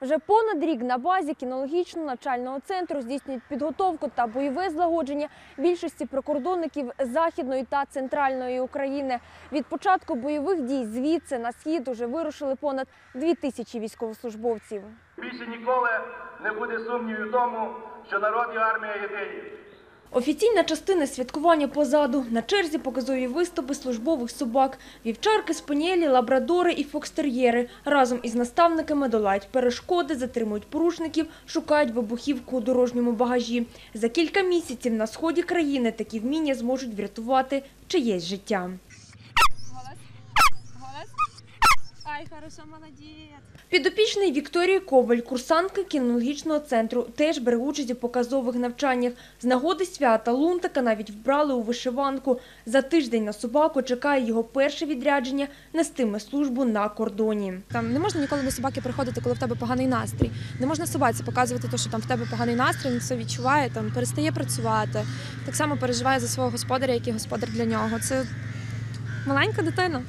Вже понад рік на базі кінологічного навчального центру здійснюють підготовку та бойове злагодження більшості прикордонників Західної та Центральної України. Від початку бойових дій звідси на схід уже вирушили понад дві тисячі військовослужбовців. Більше ніколи не буде сумнівів тому, що народ і армія єдині. Офіційна частина святкування позаду. На черзі показові виступи службових собак. Вівчарки, спаніелі, лабрадори і фокстер'єри разом із наставниками долають перешкоди, затримують порушників, шукають вибухівку у дорожньому багажі. За кілька місяців на сході країни такі вміння зможуть врятувати чиєсь життя. Ай, хорошо, молодец. Підопічний Вікторії Коваль, курсантка кінологічного центру, теж бере участь у показових навчаннях. З нагоди свята Лунтика навіть вбрали у вишиванку. За тиждень на собаку чекає його перше відрядження – нестиме службу на кордоні. Там не можна ніколи до собаки приходити, коли в тебе поганий настрій. Не можна собаці показувати те, що там в тебе поганий настрій, він це відчуває, там перестає працювати. Так само переживає за свого господаря, який господар для нього. Це маленька дитина.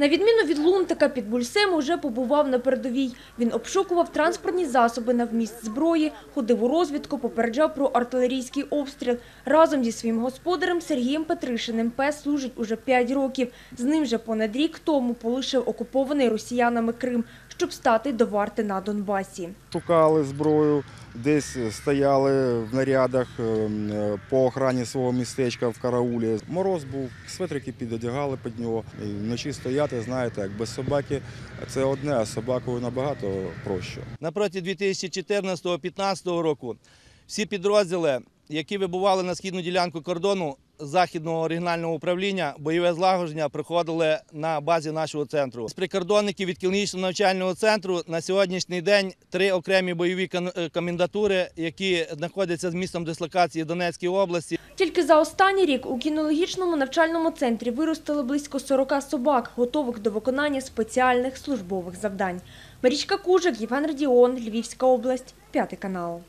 На відміну від Лунтика, Підбуль Сем уже побував на передовій. Він обшукував транспортні засоби на вміст зброї, ходив у розвідку, попереджав про артилерійський обстріл. Разом зі своїм господарем Сергієм Петришиним пес служить уже 5 років. З ним же понад рік тому полишив окупований росіянами Крим, щоб стати до варти на Донбасі. Шукали зброю, десь стояли в нарядах ем, по охрані свого містечка в караулі. Мороз був, светрики підодягали під нього. Вночі стояти, знаєте, як без собаки це одне, а собакою набагато проще. Напроти 2014-2015 року всі підрозділи, які вибували на східну ділянку кордону Західного регіонального управління, бойове злагодження проходили на базі нашого центру. З прикордонників від кінологічного навчального центру на сьогоднішній день три окремі бойові е, комендатури, які знаходяться з містом дислокації Донецької області. Тільки за останній рік у кінологічному навчальному центрі виростили близько 40 собак, готових до виконання спеціальних службових завдань. Марічка Кужик, Євген Радіон, Львівська область, п'ятий канал.